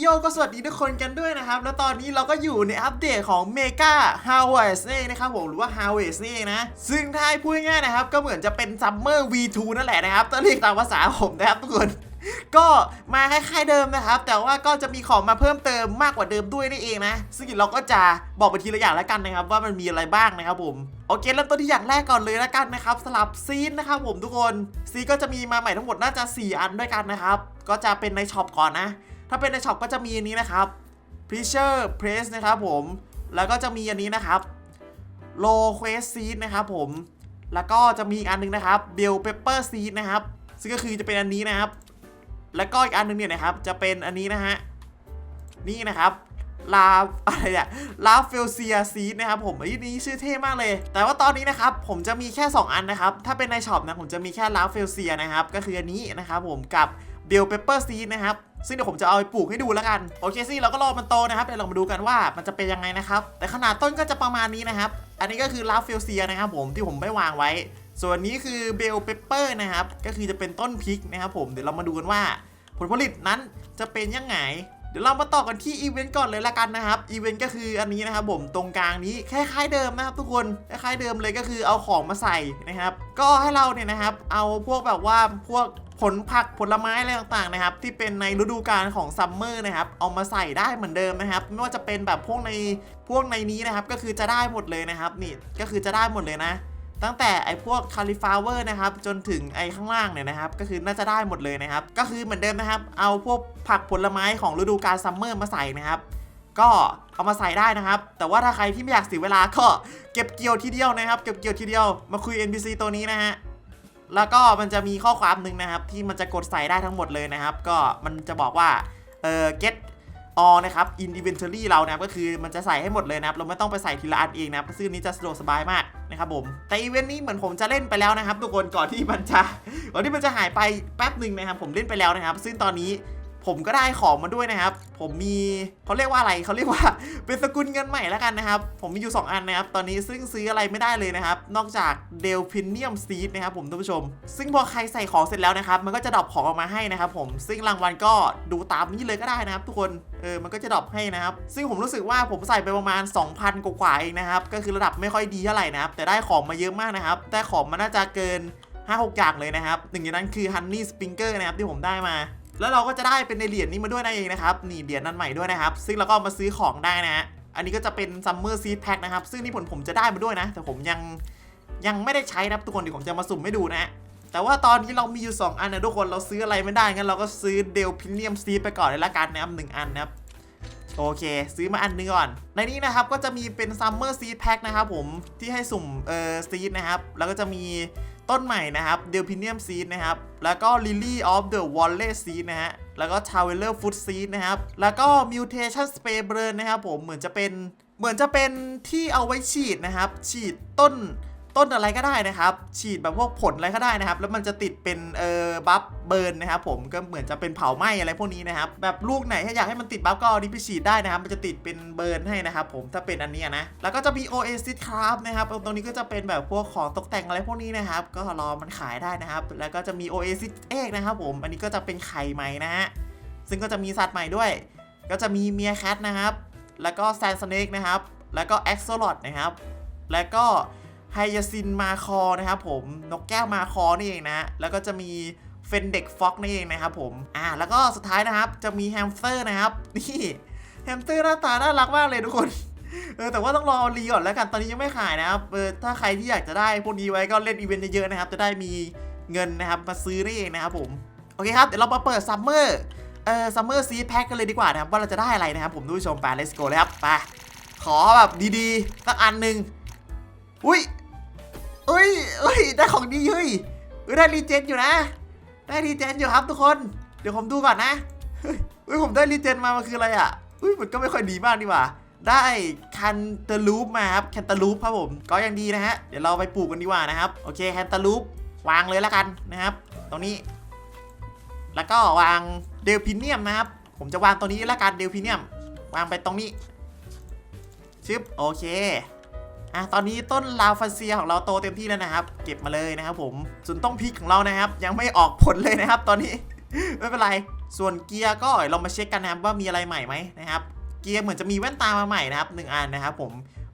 โยก็สวัสดีทุกคนกันด้วยนะครับ แล้วตอนนี้เราก็อยู่ในอัปเดตของ Mega Harvest นี่นะครับผมหรือว่า Harvest นี่นะ ซึ่งถ้าให้พูดง่ายๆนะครับ ก็เหมือนจะเป็น Summer V2 นั่นแหละนะครับต้องเรียกตามภาษาผมนะครับทุกคนก็มาคล้ายๆเดิมนะครับ แต่ว่าก็จะมีของมาเพิ่มเติมมากกว่าเดิมด้วยนี่เองนะ ซึ่งเราก็จะบอกไปทีละอย่างแล้วกันนะครับ ว่ามันมีอะไรบ้างนะครับผมโอเคเริ่มต้นที่อย่างแรกก่อนเลยแล้วกันนะครับสลับซีนนะครับผมทุกคนซีก็จะมีมาใหม่ทั้งหมดน่าจะ 4 อันด้วยกันนะครับ ก็จะเป็นในช็อปก่อนนะ ถ้าเป็นในช็อปก็จะมีอันนี้นะครับ Pressure Press นะครับผม แล้วก็จะมีอันนี้นะครับ Low Quest Seed นะครับผม แล้วก็จะมีอันหนึงนะครับ Bell Pepper Seed นะครับ ซึ่งก็คือจะเป็นอันนี้นะครับ แล้วก็อีกอันหนึงเนี่ยนะครับ จะเป็นอันนี้นะฮะ นี่นะครับลาอะไรเนี่ยลาเฟลเซียซีดนะครับผมไอันนี้ชื่อเท่มากเลย แต่ว่าตอนนี้นะครับผมจะมีแค่ 2 อันนะครับ ถ้าเป็นในช็อปนะผมจะมีแค่ลาเฟลเซียนะครับ ก็คืออันนี้นะครับผมกับ เบลเปเปอร์ซีดนะครับ ซึ่งเดี๋ยวผมจะเอาไปปลูกให้ดูแล้วกันโอเคสิเราก็รอมันโตนะครับเดี๋ยวเรามาดูกันว่ามันจะเป็นยังไงนะครับ แต่ขนาดต้นก็จะประมาณนี้นะครับ อันนี้ก็คือลาเฟลเซียนะครับผมที่ผมไม่วางไว้ ส่วนนี้คือเบลเปเปอร์นะครับก็คือจะเป็นต้นพริกนะครับผมเดี๋ยวเรามาดูกันว่า ผลผลิตนั้นจะเป็นยังไง ดี๋ยวเรามาต่อกันที่อีเวนต์ก่อนเลยละกันนะครับอีเวนต์ก็คืออันนี้นะครับผมตรงกลางนี้คล้ายๆเดิมนะครับทุกคนคล้ายๆเดิมเลยก็คือเอาของมาใส่นะครับ ก็ให้เราเนี่ยนะครับ เอาพวกแบบว่าพวกผลผักผลไม้อะไรต่างๆนะครับ ที่เป็นในฤดูกาลของซัมเมอร์นะครับ เอามาใส่ได้เหมือนเดิมนะครับ ไม่ว่าจะเป็นแบบพวกในพวกในนี้นะครับ ก็คือจะได้หมดเลยนะครับ นี่ก็คือจะได้หมดเลยนะ ตั้งแต่ไอ้พวกคาลิฟลาเวอร์นะครับจนถึงไอ้ข้างล่างเนี่ยนะครับก็คือน่าจะได้หมดเลยนะครับ ก็คือเหมือนเดิมนะครับ เอาพวกผักผลไม้ของฤดูกาลซัมเมอร์มาใส่นะครับก็เอามาใส่ได้นะครับ แต่ว่าถ้าใครที่ไม่อยากเสียเวลาก็เก็บเกี่ยวทีเดียวนะครับ เก็บเกี่ยวทีเดียวมาคุย NPC ตัวนี้นะฮะแล้วก็มันจะมีข้อความหนึ่งนะครับ ที่มันจะกดใส่ได้ทั้งหมดเลยนะครับ ก็มันจะบอกว่าเออ get all นะครับ in inventory เรานะก็คือมันจะใส่ให้หมดเลยนะครับเราไม่ต้องไปใส่ทีละอันเองนะครับซึ่งอันนี้จะสะดวกสบายมากนะครับผมแต่อีเวนต์นี้เหมือนผมจะเล่นไปแล้วนะครับ ทุกคนก่อนที่มันจะก่อนที่มันจะหายไปแป๊บหนึ่งนะครับผมเล่นไปแล้วนะครับ ซึ่งตอนนี้ ผมก็ได้ของมาด้วยนะครับ ผมมีเขาเรียกว่าอะไรเขาเรียกว่าเป็นสกุลเงินใหม่แล้วกันนะครับ ผมมีอยู่ 2 อันนะครับ ตอนนี้ซึ่งซื้ออะไรไม่ได้เลยนะครับ นอกจากเดลพินเนียมซีดนะครับผมท่านผู้ชม ซึ่งพอใครใส่ของเสร็จแล้วนะครับ มันก็จะดรอปของออกมาให้นะครับผมซึ่งรางวัลก็ดูตามนี้เลยก็ได้นะครับ ทุกคนเออมันก็จะดรอปให้นะครับ ซึ่งผมรู้สึกว่าผมใส่ไปประมาณ 2,000 กว่าเองนะครับก็คือระดับไม่ค่อยดีเท่าไหร่นะครับแต่ได้ของมาเยอะมากนะครับได้ของมาน่าจะเกิน5-6อย่างเลยนะครับหนึ่งในนั้นคือ Honey Sprinkle นะครับที่ผมได้มา แล้วเราก็จะได้เป็นในเหรียญนี้มาด้วยนั่นเองนะครับนี่เหรียญนั้นใหม่ด้วยนะครับ ซึ่งเราก็มาซื้อของได้นะฮะอันนี้ก็จะเป็น Summer Seed Pack นะครับ ซึ่งนี่ผลผมจะได้มาด้วยนะ แต่ผมยังยังไม่ได้ใช้นะทุกคนเดี๋ยวผมจะมาสุ่มให้ดูนะฮะแต่ว่าตอนนี้เรามีอยู่ 2 อันนะทุกคนเราซื้ออะไรไม่ได้งั้นเราก็ซื้อเดลพิเนียมซีไปก่อนเลยละกันนะครับหนึ่งอันนะครับโอเค ซื้อมาอันนึงก่อน ในนี้นะครับก็จะมีเป็น Summer Seed Pack นะครับผมที่ให้สุ่มเอ่อซีดนะครับแล้วก็จะมี ต้นใหม่นะครับเดลพิเนียมซีดนะครับ แล้วก็ลิลี่ออฟเดอะวอลเล่ซีดนะฮะ แล้วก็ทาวเวลเลอร์ฟุตซีดนะครับ แล้วก็มิวเทชันสเปรย์เบิร์นนะครับผมเหมือนจะเป็นเหมือนจะเป็นที่เอาไว้ฉีดนะครับ ฉีดต้น ต้นอะไรก็ได้นะครับ ฉีดแบบพวกผลอะไรก็ได้นะครับ แล้วมันจะติดเป็นเอ่อบัฟเบิร์นนะครับผมก็เหมือนจะเป็นเผาไหม้อะไรพวกนี้นะครับแบบลูกไหนถ้าอยากให้มันติดบัฟก็เอานี้ไปฉีดได้นะครับ มันจะติดเป็นเบิร์นให้นะครับผมถ้าเป็นอันนี้นะแล้วก็จะมี Oasis Craft นะครับตรงนี้ก็จะเป็นแบบพวกของตกแต่งอะไรพวกนี้นะครับ ก็รอมันขายได้นะครับ แล้วก็จะมี Oasis Egg นะครับผมอันนี้ก็จะเป็นไข่ใหม่นะฮะซึ่งก็จะมีสัตว์ใหม่ด้วย ก็จะมีเมียแคทนะครับแล้วก็แซนสเนกนะครับแล้วก็แอ็กโซลอดนะครับแล้วก็ ไฮยาซินมาคอนะครับผมนกแก้วมาคอนี่เองนะแล้วก็จะมีเฟนเด็กฟ็อกนี่เองนะครับผมอ่าแล้วก็สุดท้ายนะครับจะมีแฮมสเตอร์นะครับนี่แฮมสเตอร์หน้าตาน่ารักมากเลยทุกคนเออแต่ว่าต้องรอรีก่อนแล้วกันตอนนี้ยังไม่ขายนะครับเออถ้าใครที่อยากจะได้พวกนี้ไว้ก็เล่นอีเวนต์เยอะๆนะครับจะได้มีเงินนะครับมาซื้อนี่เองนะครับผมโอเคครับเดี๋ยวเรามาเปิดซัมเมอร์เออซัมเมอร์ซีแพ็คกันเลยดีกว่านะครับว่าเราจะได้อะไรนะครับผมทุกผู้ชมไป let's go เลยครับไปขอแบบดีๆสักอันหนึ่งอุ้ย อุ้ยอุ้ยได้ของดีเฮ้ยเฮ้ยได้รีเจนอยู่นะ ได้รีเจนอยู่ครับทุกคน เดี๋ยวผมดูก่อนนะเฮ้ยผมได้รีเจนมา มันคืออะไรอะอุ้ยมันก็ไม่ค่อยดีมากดีว่า ได้คันเตอร์ลูปมาครับแคนตาลูปครับผม ก็ยังดีนะฮะ เดี๋ยวเราไปปลูกกันดีกว่านะครับ โอเคแคนตาลูปวางเลยแล้วกันนะครับ ตรงนี้ แล้วก็วางเดลพิเนียมนะครับ ผมจะวางตัวนี้แล้วกันเดลพิเนียม วางไปตรงนี้ ชึบ โอเค อะตอนนี้ต้นลาฟาเซียของเราโตเต็มที่แล้วนะครับ เก็บมาเลยนะครับผมส่วนต้นพริกของเรานะครับ ยังไม่ออกผลเลยนะครับ ตอนนี้ ไม่เป็นไร ส่วนเกียร์ก็เรามาเช็คกันนะครับว่ามีอะไรใหม่ไหมนะครับ เกียร์เหมือนจะมีแว่นตามาใหม่นะครับหนึ่งอันนะครับผม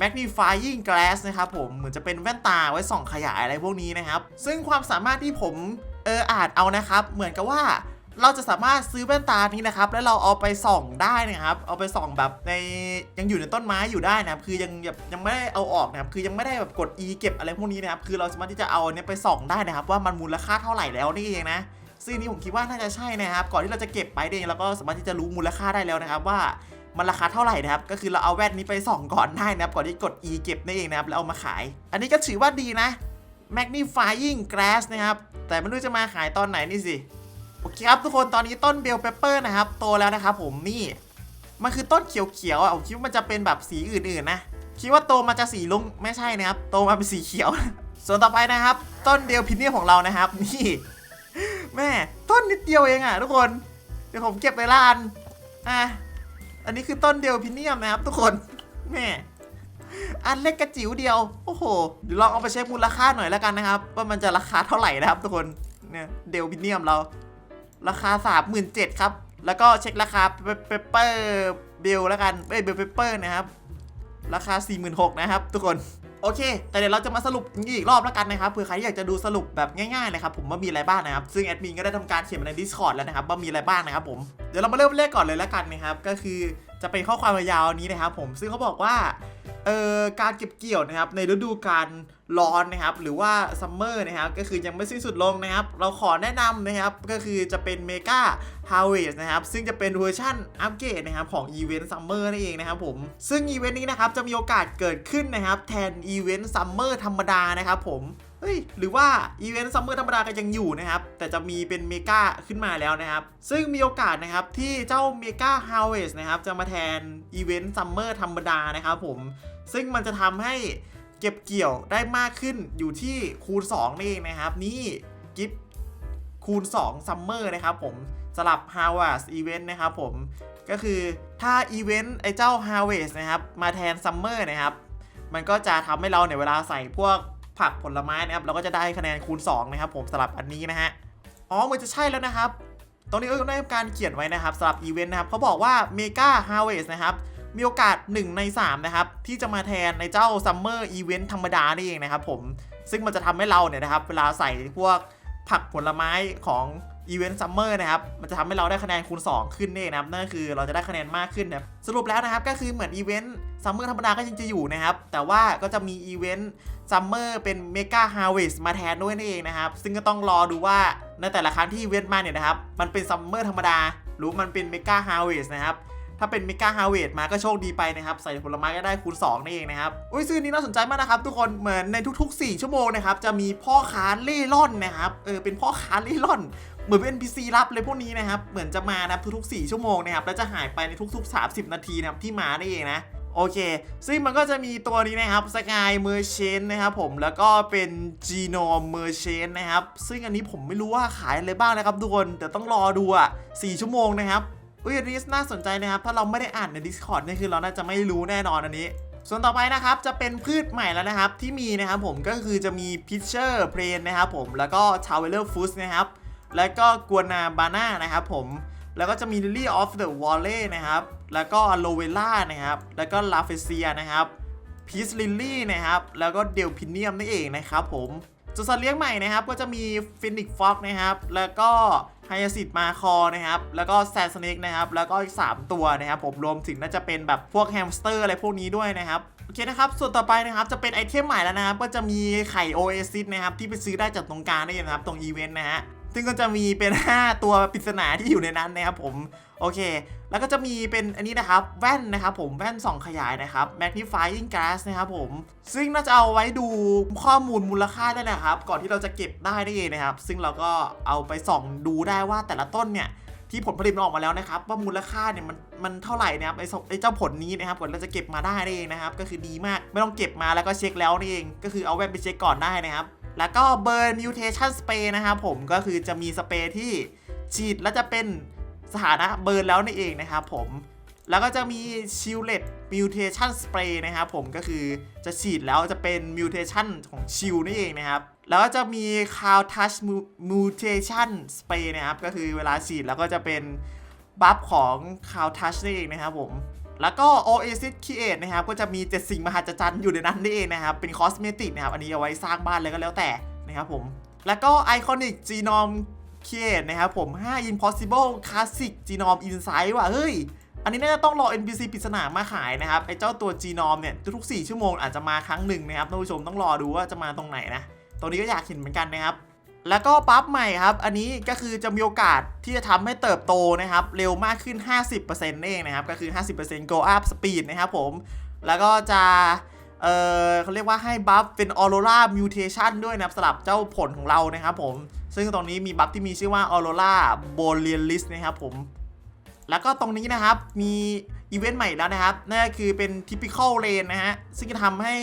magnifying glass นะครับผมเหมือนจะเป็นแว่นตาไว้ส่องขยายอะไรพวกนี้นะครับ ซึ่งความสามารถที่ผมเอออ่านเอานะครับ เหมือนกับว่า เราจะสามารถซื้อแว่นตานี้นะครับ แล้วเราเอาไปส่องได้นะครับ เอาไปส่องแบบในยังอยู่ในต้นไม้อยู่ได้นะครับ คือยังแบบยังไม่ได้เอาออกนะครับ คือยังไม่ได้แบบกด e เก็บอะไรพวกนี้นะครับ คือเราสามารถที่จะเอาเนี้ยไปส่องได้นะครับ ว่ามันมูลค่าเท่าไหร่แล้วนี่เองนะ ซึ่งนนี้ผมคิดว่าน่าจะใช่นะครับ ก่อนที่เราจะเก็บไปเองเราก็สามารถที่จะรู้มูลค่าได้แล้วนะครับว่ามันราคาเท่าไหร่นะครับ ก็คือเราเอาแว่นนี้ไปส่องก่อนได้นะครับ ก่อนที่กด e เก็บนั่นเองนะครับ แล้วเอามาขาย อันนี้ก็ถือว่าดีนะ magnifying glass นะครับ แต่ไม่รู้จะมาขายตอนไหนนี่สิ โอเคครับทุกคนตอนนี้ต้นเบลเปเปอร์นะครับโตแล้วนะครับผมนี่มันคือต้นเขียวๆอะผมคิดว่ามันจะเป็นแบบสีอื่นๆนะคิดว่าโตมาจะสีลุงไม่ใช่นะครับ โตมาเป็นสีเขียว ส่วนต่อไปนะครับ ต้นเดียวพินเนียของเรานะครับ นี่ แม่ต้นนิดเดียวเองอะทุกคนเดี๋ยวผมเก็บไปละอันอะอันนี้คือต้นเดียวพินเนียมนะครับ ทุกคนแม่อันเล็กกระจิ๋วเดียวโอ้โหเดี๋ยวลองเอาไปเช็คมูลค่าหน่อยแล้วกันนะครับ ว่ามันจะราคาเท่าไหร่นะครับ ทุกคนเนี่ยเดลพินเนียมเรา ราคา 37,000ครับ แล้วก็เช็คราคาเปเปอร์เบลแล้วกันเอ้ยเบลเปเปอร์นะครับ ราคา 46,000นะครับ ทุกคนโอเค แต่เดี๋ยวเราจะมาสรุปอีกรอบแล้วกันนะครับ เผื่อใครที่อยากจะดูสรุปแบบง่ายๆนะครับ ผมว่ามีอะไรบ้างนะครับ ซึ่งแอดมินก็ได้ทำการเขียนมาใน Discord แล้วนะครับว่ามีอะไรบ้างนะครับผม เดี๋ยวเรามาเริ่มแรกก่อนเลยแล้วกันนะครับ ก็คือ จะเป็นข้อความยาวนี้นะครับผมซึ่งเขาบอกว่าเอ่อการเก็บเกี่ยวนะครับในฤดูกาลร้อนนะครับหรือว่าซัมเมอร์นะครับก็คือยังไม่สิ้นสุดลงนะครับ เราขอแนะนำนะครับก็คือจะเป็นเมกาฮาวเวสนะครับซึ่งจะเป็นเวอร์ชันอัปเกรดนะครับของอีเวนต์ซัมเมอร์นั่นเองนะครับผมซึ่งอีเวนต์นี้นะครับจะมีโอกาสเกิดขึ้นนะครับแทนอีเวนต์ซัมเมอร์ธรรมดานะครับผม เฮ้ยหรือว่าอีเวนต์ซัมเมอร์ธรรมดาก็ยังอยู่นะครับ แต่จะมีเป็นเมกาขึ้นมาแล้วนะครับ ซึ่งมีโอกาสนะครับที่เจ้าเมกาฮาวเวสนะครับจะมาแทนอีเวนต์ซัมเมอร์ธรรมดานะครับผม ซึ่งมันจะทำให้เก็บเกี่ยวได้มากขึ้นอยู่ที่คูณ2นี่เองนะครับ นี่กิฟคูณ2ซัมเมอร์นะครับผมสลับ Harvest Event นะครับผม ก็คือถ้าอีเวนต์ไอ้เจ้า Harvest นะครับ มาแทนซัมเมอร์นะครับ มันก็จะทำให้เราเนี่ยเวลาใส่พวก ผักผลไม้นะครับ เราก็จะได้คะแนนคูณ 2 นะครับ ผมสลับอันนี้นะฮะ อ๋อเหมือนจะใช่แล้วนะครับ ตรงนี้ก็ได้การเขียนไว้นะครับสำหรับอีเวนต์นะครับเขาบอกว่าเมกาฮาวเวสนะครับมีโอกาส 1 ใน 3 นะครับ ที่จะมาแทนในเจ้าซัมเมอร์อีเวนต์ธรรมดานี่เองนะครับผมซึ่งมันจะทำให้เราเนี่ยนะครับ เวลาใส่พวกผักผลไม้ของ อีเวนต์ซัมเมอร์นะครับ มันจะทำให้เราได้คะแนนคูณ 2 ขึ้นนี่นะครับ นั่นก็คือเราจะได้คะแนนมากขึ้นนะครับสรุปแล้วนะครับ ก็คือเหมือนอีเวนต์ซัมเมอร์ธรรมดาก็ยังจะอยู่นะครับ แต่ว่าก็จะมีอีเวนต์ซัมเมอร์เป็นเมกาฮาร์เวสมาแทนด้วยนั่นเองนะครับ ซึ่งก็ต้องรอดูว่าในแต่ละครั้งที่อีเวนต์มาเนี่ยนะครับ มันเป็นซัมเมอร์ธรรมดา หรือมันเป็นเมกาฮาร์เวสนะครับ ถ้าเป็นเมกาฮาเวดมาก็โชคดีไปนะครับ ใส่ผลไม้ก็ได้คูณ2นั่นเองนะครับอุ้ยซื้อนี้น่าสนใจมากนะครับ ทุกคนเหมือนในทุก ๆ 4 ชั่วโมงนะครับจะมีพ่อค้าเล่ร่อนนะครับเออเป็นพ่อค้าเล่ร่อนเหมือนเป็น NPC รับเลยพวกนี้นะครับ เหมือนจะมานะทุกๆ 4 ชั่วโมงนะครับ แล้วจะหายไปในทุก ๆ 30 นาทีนะครับที่มานั่นเองนะ โอเค ซึ่งมันก็จะมีตัวนี้นะครับ Sky Merchant นนะครับผม แล้วก็เป็น Genome Merchant นะครับ ซึ่งอันนี้ผมไม่รู้ว่าขายอะไรบ้างนะครับทุกคน แต่ต้องรอดูอะ4ชั่วโมงนะครับ อุ้ยอันนี้น่าสนใจนะครับ ถ้าเราไม่ได้อ่านใน Discord นี่คือเราน่าจะไม่รู้แน่นอนอันนี้ ส่วนต่อไปนะครับจะเป็นพืชใหม่แล้วนะครับ ที่มีนะครับผมก็คือจะมี Pitcher p l a n นะครับผมแล้วก็ t a w e l e r f o o d นะครับแล้วก็กวนาบาน่านะครับผมแล้วก็จะมี Lily of the Valley นะครับ แล้วก็ Aloe Vera นะครับ แล้วก็ l a f e c i a นะครับ Peace Lily นะครับ แล้วก็ Delphinium นั่นเองนะครับผม จุดสัตว์เลี้ยงใหม่นะครับก็จะมี Phoenix Fox นะครับ แล้วก็ Hyacinth m a c a w นะครับ แล้วก็ Sand Snake นะครับ แล้วก็อีก 3 ตัวนะครับ ผมรวมถึงน่าจะเป็นแบบพวกแฮมสเตอร์อะไรพวกนี้ด้วยนะครับโอเคนะครับ ส่วนต่อไปนะครับจะเป็นไอเทมใหม่แล้วนะครับ ก็จะมีไข่ Oasis นะครับ ที่ไปซื้อได้จากตรงกลางได้นะครับ ตรงอีเวนต์นะฮะซึ่งก็จะมีเป็น 5 ตัวปริศนาที่อยู่ในนั้นนะครับผม โอเค แล้วก็จะมีเป็นอันนี้นะครับ แว่นนะครับผมแว่นส่องขยายนะครับ magnifying glass นะครับผม ซึ่งน่าจะเอาไว้ดูข้อมูลมูลค่าได้นะครับ ก่อนที่เราจะเก็บได้ได้เองนะครับ ซึ่งเราก็เอาไปส่องดูได้ว่าแต่ละต้นเนี่ยที่ผลผลิตมันออกมาแล้วนะครับ ว่ามูลค่าเนี่ยมันมันเท่าไหร่นะครับไอ้ไอ้เจ้าผลนี้นะครับก่อนเราจะเก็บมาได้นั่นเองนะครับ ก็คือดีมากไม่ต้องเก็บมาแล้วก็เช็คแล้วนี่เอง ก็คือเอาแว่นไปเช็คก่อนได้นะครับ แล้วก็เบ r n mutation spray นะครับผมก็คือจะมีสเปรย์ที่ฉีดแล้วจะเป็น สถานะเบิร์นแล้วนี่เองนะครับผม แล้วก็จะมี Shielded Mutation Spray นะครับผมก็คือจะฉีดแล้วจะเป็น Mutation ของ Shield นี่เองนะครับ แล้วก็จะมี Cow Touch Mu- Mutation Spray นะครับ ก็คือเวลาฉีดแล้วก็จะเป็นบัฟของ Cow Touch นี่เองนะครับผมแล้วก็ Oasis Create นะครับ ก็จะมี 7 สิ่งมหัศจรรย์อยู่ในนั้นนี่เองนะครับ เป็นคอสเมติกนะครับ อันนี้เอาไว้สร้างบ้านเลยก็แล้วแต่นะครับผม แล้วก็ Iconic Genome นะครับผม 5 Impossible Classic Genome Insight ว่ะ เฮ้ย อันนี้น่าจะต้องรอ NPC ปริศนามาขายนะครับ ไอ้เจ้าตัว Genome เนี่ย ทุก 4 ชั่วโมงอาจจะมาครั้งหนึ่งนะครับท่านผู้ชมต้องรอดูว่าจะมาตรงไหนนะ ตรงนี้ก็อยากเห็นเหมือนกันนะครับ แล้วก็ปั๊บใหม่ครับ อันนี้ก็คือจะมีโอกาสที่จะทำให้เติบโตนะครับ เร็วมากขึ้น 50%นั่นเองนะครับ ก็คือ 50% go up speed นะครับผม แล้วก็จะเออเขาเรียกว่าให้บัฟเป็น Aurora Mutation ด้วยนะครับสำหรับเจ้าผลของเรานะครับผม ซึ่งตรงนี้มีบัฟที่มีชื่อว่า Aurora Borealis นะครับผม แล้วก็ตรงนี้นะครับมีอีเวนต์ใหม่แล้วนะครับ นั่นก็คือเป็น typical rain นะฮะ ซึ่งจะทำให้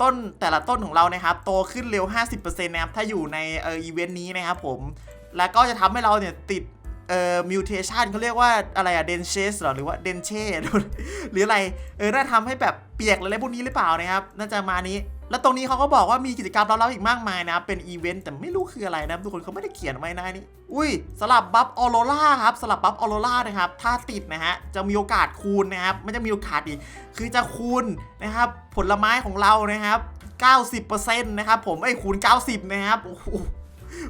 ต้นแต่ละต้นของเรานะครับ โตขึ้นเร็ว 50%นะครับ ถ้าอยู่ในเอออีเวนต์นี้นะครับผม แล้วก็จะทำให้เราเนี่ยติดเอ่อ mutation เขาเรียกว่าอะไรอะ denshes หรอหรือว่า denche หรืออะไร เออ น่าทำให้แบบเปียกอะไรพวกนี้หรือเปล่านะครับ น่าจะมานี้ แล้วตรงนี้เขาก็บอกว่ามีกิจกรรมลับๆอีกมากมายนะครับเป็นอีเวนต์แต่ไม่รู้คืออะไรนะครับทุกคนเขาไม่ได้เขียนไว้นะนี่ อุ้ยสลับบัฟออโรราครับสลับบัฟออโรรานะครับ ถ้าติดนะฮะ จะมีโอกาสคูณนะครับ ไม่จะมีโอกาสอีก คือจะคูณนะครับ ผลไม้ของเรานะครับ 90%นะครับผมไอ้คูณ 90 นะครับโอ้โห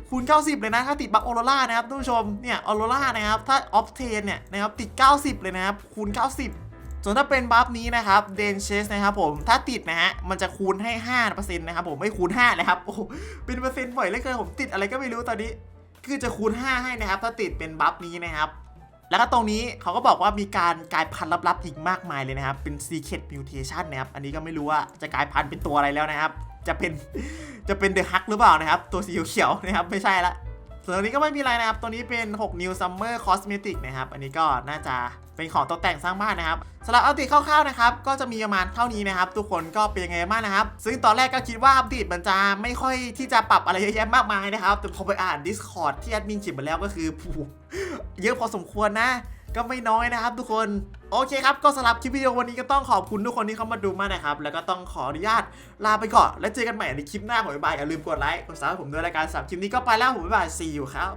คูณ 90 เลยนะ ถ้าติดบัฟออโรรานะครับท่านผู้ชมเนี่ยออโรรานะครับถ้าออฟเทนเนี่ยนะครับติด 90 เลยนะครับคูณ 90 ส่วนถ้าเป็นบัฟนี้นะครับเดนเชสนะครับผมถ้าติดนะฮะมันจะคูณให้ 5%นะครับผมไม่คูณ5นะครับโอ้เป็นเปอร์เซ็นต์บ่อยเหลยเกินผมติดอะไรก็ไม่รู้ตอนนี้ คือจะคูณ 5 ให้นะครับ ถ้าติดเป็นบัฟนี้นะครับแล้วก็ตรงนี้เขาก็บอกว่ามีการกลายพันธุ์ลับๆอีกมากมายเลยนะครับ เป็น Secret Mutation นะครับ อันนี้ก็ไม่รู้ว่าจะกลายพันธุ์เป็นตัวอะไรแล้วนะครับ จะเป็นจะเป็นเดอะฮักหรือเปล่านะครับ ตัวสีเขียวๆนะครับ ไม่ใช่ละ ส่วนตัวนี้ก็ไม่มีอะไรนะครับ ตัวนี้เป็น 6 New Summer Cosmetic นะครับ อันนี้ก็น่าจะ เป็นของตกแต่งสร้างบ้านนะครับสำหรับอัปเดตคร่าวๆนะครับก็จะมีประมาณเท่านี้นะครับ ทุกคนก็เป็นยังไงบ้างนะครับ ซึ่งตอนแรกก็คิดว่าอัปเดตมันจะไม่ค่อยที่จะปรับอะไรเยอะแยะมากมายนะครับ แต่พอไปอ่าน Discord ที่แอดมินจิบมาแล้วก็คือผูเยอะพอสมควรนะก็ไม่น้อยนะครับทุกคนโอเคครับ ก็สำหรับคลิปวิดีโอวันนี้ก็ต้องขอบคุณทุกคนที่เข้ามาดูมากนะครับ แล้วก็ต้องขออนุญาตลาไปก่อน แล้วเจอกันใหม่ในคลิปหน้าของบ๊ายบายอย่าลืมกดไลค์กดซับผมด้วยรายการสับคลิปนี้ก็ไปแล้วผมบ๊ายบาย see you ครับ